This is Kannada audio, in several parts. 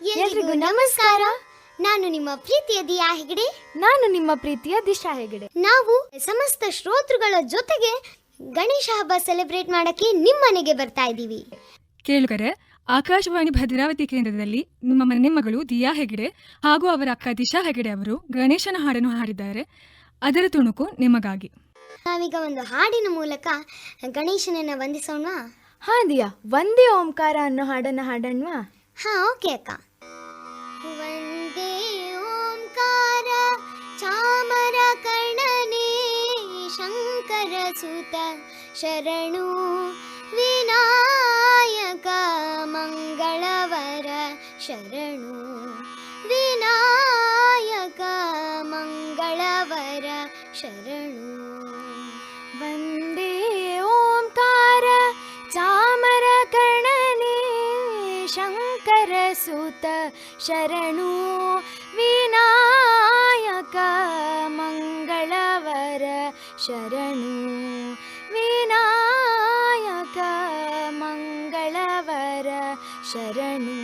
ಎಲ್ರಿಗೂ ನಮಸ್ಕಾರ. ನಾನು ನಿಮ್ಮ ಪ್ರೀತಿಯ ದಿಯಾ ಹೆಗಡೆ. ನಾನು ನಿಮ್ಮ ಪ್ರೀತಿಯ ದಿಶಾ ಹೆಗಡೆ. ನಾವು ಸಮಸ್ತ ಶ್ರೋತೃಗಳ ಜೊತೆಗೆ ಗಣೇಶ ಹಬ್ಬ ಸೆಲೆಬ್ರೇಟ್ ಮಾಡಕ್ಕೆ ನಿಮ್ಮನೆಗೆ ಬರ್ತಾ ಇದ್ದೀವಿ. ಕೇಳುಗರೆ ಆಕಾಶವಾಣಿ ಭದ್ರಾವತಿ ಕೇಂದ್ರದಲ್ಲಿ ನಿಮ್ಮ ಮನೆ ಮಗಳು ದಿಯಾ ಹೆಗಡೆ ಹಾಗೂ ಅವರ ಅಕ್ಕ ದಿಶಾ ಹೆಗಡೆ ಅವರು ಗಣೇಶನ ಹಾಡನ್ನು ಹಾಡಿದ್ದಾರೆ. ಅದರ ತುಣುಕು ನಿಮಗಾಗಿ. ನಾವೀಗ ಒಂದು ಹಾಡಿನ ಮೂಲಕ ಗಣೇಶನನ್ನ ವಂದಿಸೋಣ. ಹಾ ದಿಯಾ ಒಂದೇ ಓಂಕಾರ ಅನ್ನೋ ಹಾಡನ್ನ ಹಾಡಣ್ವಾ? ಹಾ ಓಕೆ ಅಕ್ಕ. ವಂದೇ ಓಂಕಾರ, ಚಾಮರ ಕರ್ಣನೇ, ಶಂಕರ ಸುತ, ಶರಣು ವಿನಾಯಕ, ಮಂಗಳವರ ಶರಣು ವಿನಾಯಕ, ಮಂಗಳವರ ಶರಣು. शरणो विनायक मङ्गलवर शरणो विनायक मङ्गलवर शरणो।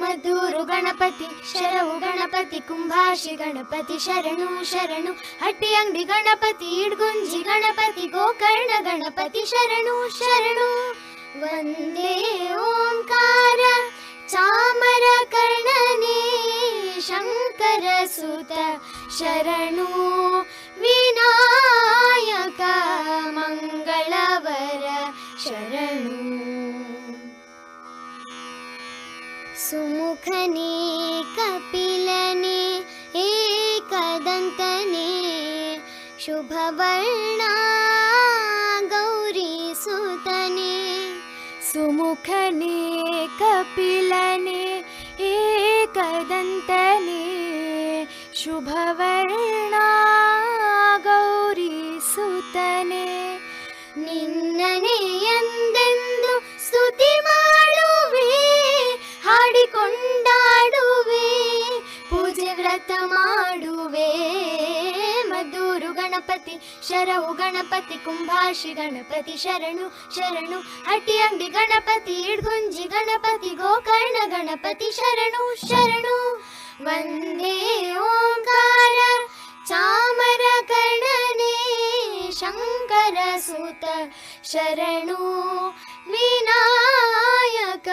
मधुरु गणपति शरौ गणपति कुम्भाषि गणपति शरणु शरणु। हट्टि अङ्गी गणपति इड्गुञ्जि गणपति गोकर्ण गणपति शरणु शरणु। वन्दे ओङ्कार चामरकर्णने शङ्करसुत शरणो विनायक मङ्गलवर शरणो। सुमुखने कपिलने एकदन्तने शुभवर्णा गौरीसुतनि सुमुखने कपिलने एकदन्तने शुभवर्णा गौरीसुतने। ಗಣಪತಿ ಕುಂಭಾಶಿ ಗಣಪತಿ ಶರಣು ಶರಣು ಹಟ್ಟಿಯಂಬಿ ಗಣಪತಿ ಇಡ್ಗುಂಜಿ ಗಣಪತಿ ಗೋಕರ್ಣ ಗಣಪತಿ ಶರಣು ಶರಣು वन्दे ओङ्कार चामरकर्णने शङ्करसुत शरणो विनायक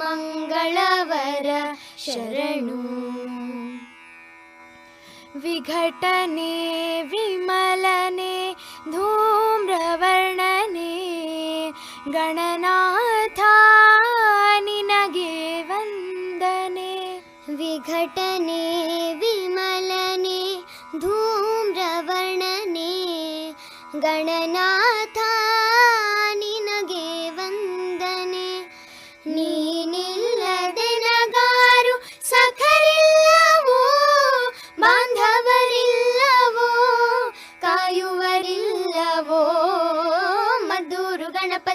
मङ्गलवर शरणु विघटने विमल विघटने विमलने धूम्रवर्णने गणनाथ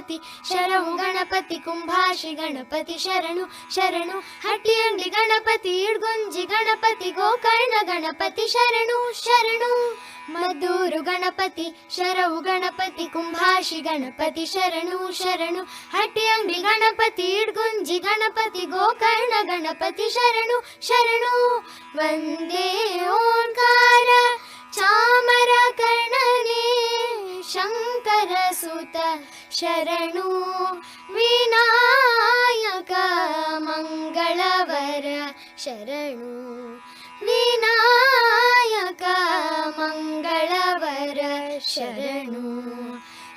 ಗಣಪತಿ ಶರಣು, ಗಣಪತಿ ಕುಂಭಾಶಿ, ಗಣಪತಿ ಶರಣು ಶರಣು ಹಟ್ಟಿಯಂಡಿ ಗಣಪತಿ, ಇಡ್ಗುಂಜಿ ಗಣಪತಿ, ಗೋಕರ್ಣ ಗಣಪತಿ ಶರಣು ಶರಣು. ಮದ್ದೂರು ಗಣಪತಿ ಶರವು, ಗಣಪತಿ ಕುಂಭಾಶಿ, ಗಣಪತಿ ಶರಣು ಶರಣು. ಹಟ್ಟಿಯಂಡಿ ಗಣಪತಿ, ಇಡ್ಗುಂಜಿ ಗಣಪತಿ, ಗೋಕರ್ಣ ಗಣಪತಿ ಶರಣು ಶರಣು. ವಂದೇ ಓಂಕಾರ ಚಾಮರ ಕರ್ಣನೇ ಶಂಕರ ಸುತ ಶರಣು ವಿನಾಯಕ ಮಂಗಳವರ ಶರಣು ವಿನಾಯಕ ಮಂಗಳವರ ಶರಣು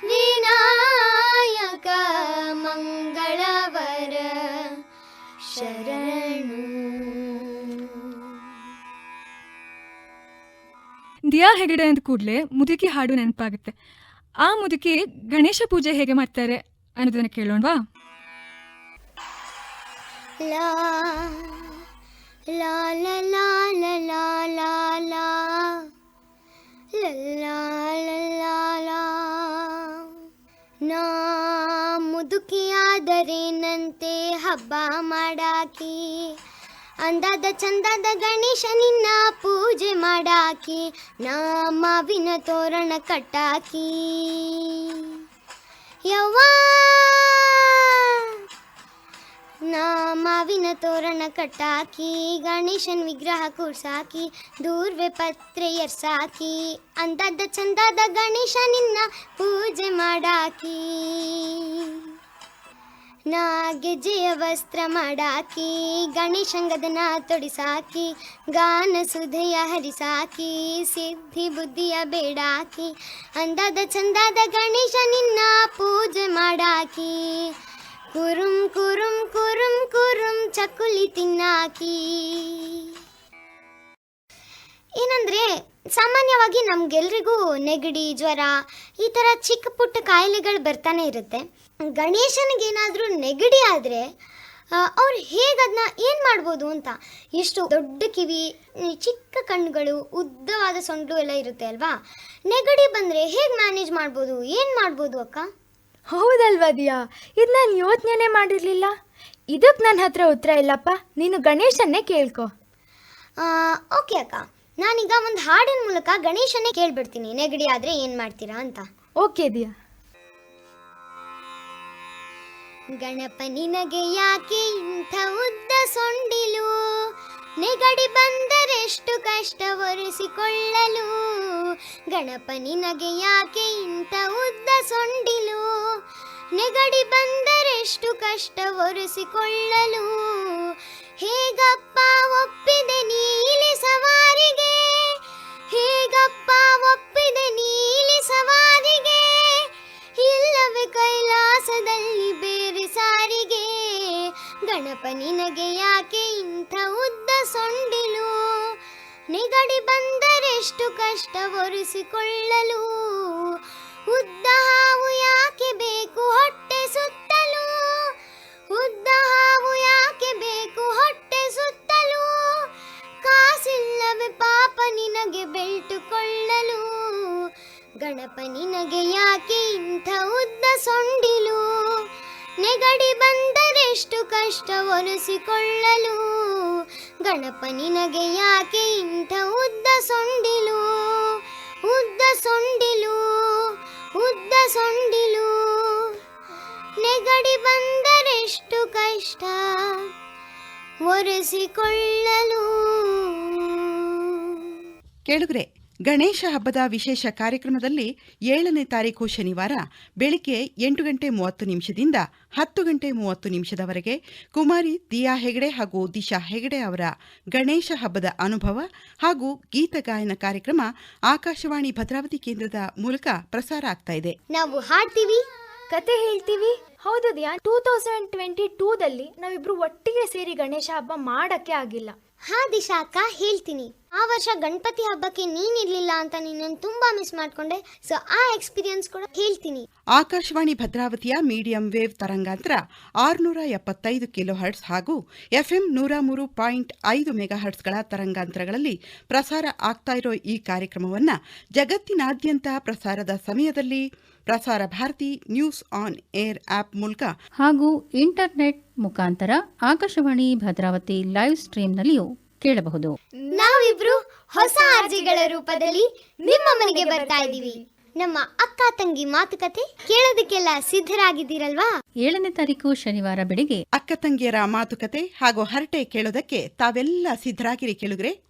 ವಿನಾಯಕ ಮಂಗಳವರ ಶರಣು. ದಿಯಾ ಹೆಗಡೆ ಅಂದ ಕೂಡಲೇ ಮುದುಕಿ ಹಾಡು ನೆನಪಾಗುತ್ತೆ. ಆ ಮುದುಕಿ ಗಣೇಶ ಪೂಜೆ ಹೇಗೆ ಮಾಡ್ತಾರೆ ಅನ್ನೋದನ್ನ ಕೇಳೋಣವಾ? ಲಾ ಲಾ, ಲ ಲ, ಲಾ ಲಾ ನಾ ಹಬ್ಬ ಮಾಡಾಕಿ ಅಂದಾದ ಚಂದದ ಗಣೇಶ ನಿನ್ನ ಪೂಜೆ ಮಾಡಾಕಿ ನಾ ಮಾವಿನ ತೋರಣ ಕಟ್ಟಾಕಿ. ಯವ್ವ! ನಾ ಮಾವಿನ ತೋರಣ ಕಟ್ಟಾಕಿ, ಗಣೇಶನ್ ವಿಗ್ರಹ ಕೂರ್ಸಾಕಿ ದೂರ್ವೆ ಪತ್ರೆ ಎರ್ಸಾಕಿ, ಅಂದದ ಚಂದದ ಗಣೇಶ ನಿನ್ನ ಪೂಜೆ ಮಾಡಾಕಿ. ನಾ ಗೆಜ್ಜೆಯ ವಸ್ತ್ರ ಮಾಡಾಕಿ, ಗಣೇಶಂಗದನ ತೊಡಿಸಾಕಿ, ಗಾನ ಸುಧೆಯ ಹರಿಸಾಕಿ, ಸಿದ್ಧಿ ಬುದ್ಧಿಯ ಬೇಡಾಕಿ, ಅಂದಾದ ಚಂದಾದ ಗಣೇಶ ನಿನ್ನ ಪೂಜೆ ಮಾಡಾಕಿ, ಕುರುಂ ಕುರುಂ ಕುರುಂ ಕುರುಂ ಚಕ್ಕುಲಿ ತಿನ್ನಾಕಿ. ಏನಂದ್ರೆ ಸಾಮಾನ್ಯವಾಗಿ ನಮ್ಗೆಲ್ರಿಗೂ ನೆಗಡಿ ಜ್ವರ ಈ ಥರ ಚಿಕ್ಕ ಪುಟ್ಟ ಕಾಯಿಲೆಗಳು ಬರ್ತಾನೆ ಇರುತ್ತೆ. ಗಣೇಶನಿಗೆ ಏನಾದರೂ ನೆಗಡಿ ಆದರೆ ಅವ್ರು ಹೇಗೆ ಅದನ್ನ ಏನು ಮಾಡ್ಬೋದು ಅಂತ ಎಷ್ಟು ದೊಡ್ಡ ಕಿವಿ ಚಿಕ್ಕ ಕಣ್ಣುಗಳು ಉದ್ದವಾದ ಸೊಂಟು ಎಲ್ಲ ಇರುತ್ತೆ ಅಲ್ವಾ? ನೆಗಡಿ ಬಂದರೆ ಹೇಗೆ ಮ್ಯಾನೇಜ್ ಮಾಡ್ಬೋದು ಏನು ಮಾಡ್ಬೋದು ಅಕ್ಕ? ಹೌದಲ್ವಾ ದಿಯಾ? ಇದು ನಾನು ಯೋಚನೆ ಮಾಡಿರಲಿಲ್ಲ. ಇದಕ್ಕೆ ನನ್ನ ಹತ್ರ ಉತ್ತರ ಇಲ್ಲಪ್ಪ. ನೀನು ಗಣೇಶನ್ನೇ ಕೇಳ್ಕೊ. ಓಕೆ ಅಕ್ಕ. ನಾನೀಗ ಒಂದು ಹಾಡಿನ ಮೂಲಕ ಗಣೇಶನೇ ಕೇಳ್ಬಿಡ್ತೀನಿ. ನೆಗಡಿ ಆದರೆ ಏನು ಮಾಡ್ತೀರಾ ಅಂತ. ಓಕೆ ದಿಯಾ. ಗಣಪ ನಿನಗೆ ಯಾಕೆ ಇಂಥ ಉದ್ದ ಸೊಂಡಿಲು? ನೆಗಡಿ ಬಂದರೆಷ್ಟು ಕಷ್ಟ ಒರೆಸಿಕೊಳ್ಳಲು? ಗಣಪ ನಿನಗೆ ಯಾಕೆ ಇಂಥ ಉದ್ದ ಸೊಂಡಿಲು? ನೆಗಡಿ ಬಂದರೆಷ್ಟು ಕಷ್ಟ ಒರೆಸಿಕೊಳ್ಳಲು? ಹೇಗಪ್ಪ ಒಪ್ಪಿದೆ ನೀಲಿ ಸವಾರಿಗೆ? ಹೇಗಪ್ಪ ಒಪ್ಪಿದೆ ನೀಲಿ ಸವಾರಿಗೆ? ಇಲ್ಲವೇ ಕೈಲಾಸದಲ್ಲಿ ಬೇರೆ ಸಾರಿಗೆ? ಗಣಪನಿನಗೆ ಯಾಕೆ ಇಂಥ ಉದ್ದ ಸೊಂಡಿಲು? ನಿಗಡಿ ಬಂದರೆಷ್ಟು ಕಷ್ಟ ಒರೆಸಿಕೊಳ್ಳಲು? ನೆಗಡಿ ಬಂದರೆಷ್ಟು ಕಷ್ಟ ಒರೆಸಿಕೊಳ್ಳಲು ಗಣಪನಿನಗೆ ಯಾಕೆ ಇಂಥ ಉದ್ದ ಸೊಂಡಿಲು? ಉದ್ದ ಸೊಂಡಿಲು? ಉದ್ದ ಸೊಂಡಿಲು? ನೆಗಡಿ ಬಂದರೆಷ್ಟು ಕಷ್ಟ ಒರೆಸಿಕೊಳ್ಳಲು? ಕೇಳುಗ್ರೆ ಗಣೇಶ ಹಬ್ಬದ ವಿಶೇಷ ಕಾರ್ಯಕ್ರಮದಲ್ಲಿ ಏಳನೇ ತಾರೀಕು ಶನಿವಾರ ಬೆಳಿಗ್ಗೆ ಎಂಟು ಗಂಟೆ ಮೂವತ್ತು ನಿಮಿಷದಿಂದ ಹತ್ತು ಗಂಟೆ ಮೂವತ್ತು ನಿಮಿಷದವರೆಗೆ ಕುಮಾರಿ ದಿಯಾ ಹೆಗಡೆ ಹಾಗೂ ದಿಶಾ ಹೆಗಡೆ ಅವರ ಗಣೇಶ ಹಬ್ಬದ ಅನುಭವ ಹಾಗೂ ಗೀತ ಗಾಯನ ಕಾರ್ಯಕ್ರಮ ಆಕಾಶವಾಣಿ ಭದ್ರಾವತಿ ಕೇಂದ್ರದ ಮೂಲಕ ಪ್ರಸಾರ ಆಗ್ತಾ ಇದೆ. ನಾವು ಹಾಡ್ತೀವಿ ಕತೆ ಹೇಳ್ತೀವಿ. ಹೌದು ದಿಯಾ ಟೂ ತೌಸಂಡ್ ಟ್ವೆಂಟಿ ಟೂದಲ್ಲಿ ನಾವಿಬ್ರು ಒಟ್ಟಿಗೆ ಸೇರಿ ಗಣೇಶ ಹಬ್ಬ ಮಾಡಕ್ಕೆ ಆಗಿಲ್ಲ. ಹಾ ದಿಶಾ ಅಕ್ಕ ಹೇಳ್ತೀನಿ. ಆ ವರ್ಷ ಗಣಪತಿ ಹಬ್ಬಕ್ಕೆ ನೀನಿರ್ಲಿಲ್ಲ ಅಂತ ನಿನ್ನನ್ನು ತುಂಬಾ ಮಿಸ್ ಮಾಡ್ಕೊಂಡೆ. ಸೊ ಆ ಎಕ್ಸ್ಪೀರಿಯನ್ಸ್ ಕೂಡ ಹೇಳ್ತೀನಿ. ಆಕಾಶವಾಣಿ ಭದ್ರಾವತಿಯ ಮೀಡಿಯಂ ವೇವ್ ತರಂಗಾಂತರ ಆರುನೂರ ಎಪ್ಪತ್ತೈದು ಕಿಲೋ ಹರ್ಟ್ಸ್ ಹಾಗೂ ಎಫ್ಎಂ ನೂರ ಮೂರು ಪಾಯಿಂಟ್ ಐದು ಮೆಗಾ ಹರ್ಟ್ಸ್ಗಳ ತರಂಗಾಂತರಗಳಲ್ಲಿ ಪ್ರಸಾರ ಆಗ್ತಾ ಇರೋ ಈ ಕಾರ್ಯಕ್ರಮವನ್ನು ಜಗತ್ತಿನಾದ್ಯಂತ ಪ್ರಸಾರದ ಸಮಯದಲ್ಲಿ Prasar Bharati news on air app ಮೂಲಕ ಹಾಗೂ ಇಂಟರ್ನೆಟ್ ಮುಖಾಂತರ ಆಕಾಶವಾಣಿ ಭದ್ರಾವತಿ ಲೈವ್ ಸ್ಟ್ರೀಮ್ನಲ್ಲಿಯೂ ಕೇಳಬಹುದು. ನಾವಿಬ್ರು ಹೊಸ ಅರ್ಜಿಗಳ ರೂಪದಲ್ಲಿ ನಿಮ್ಮ ಮನೆಗೆ ಬರ್ತಾ ಇದ್ದೀವಿ. ನಮ್ಮ ಅಕ್ಕ ತಂಗಿ ಮಾತುಕತೆ ಕೇಳೋದಕ್ಕೆಲ್ಲ ಸಿದ್ಧರಾಗಿದ್ದೀರಲ್ವಾ? ಏಳನೇ ತಾರೀಕು ಶನಿವಾರ ಬೆಳಿಗ್ಗೆ. ಅಕ್ಕ ತಂಗಿಯರ ಮಾತುಕತೆ ಹಾಗೂ ಹರಟೆ ಕೇಳೋದಕ್ಕೆ ತಾವೆಲ್ಲ ಸಿದ್ಧರಾಗಿರಿ ಕೇಳುಗ್ರೆ.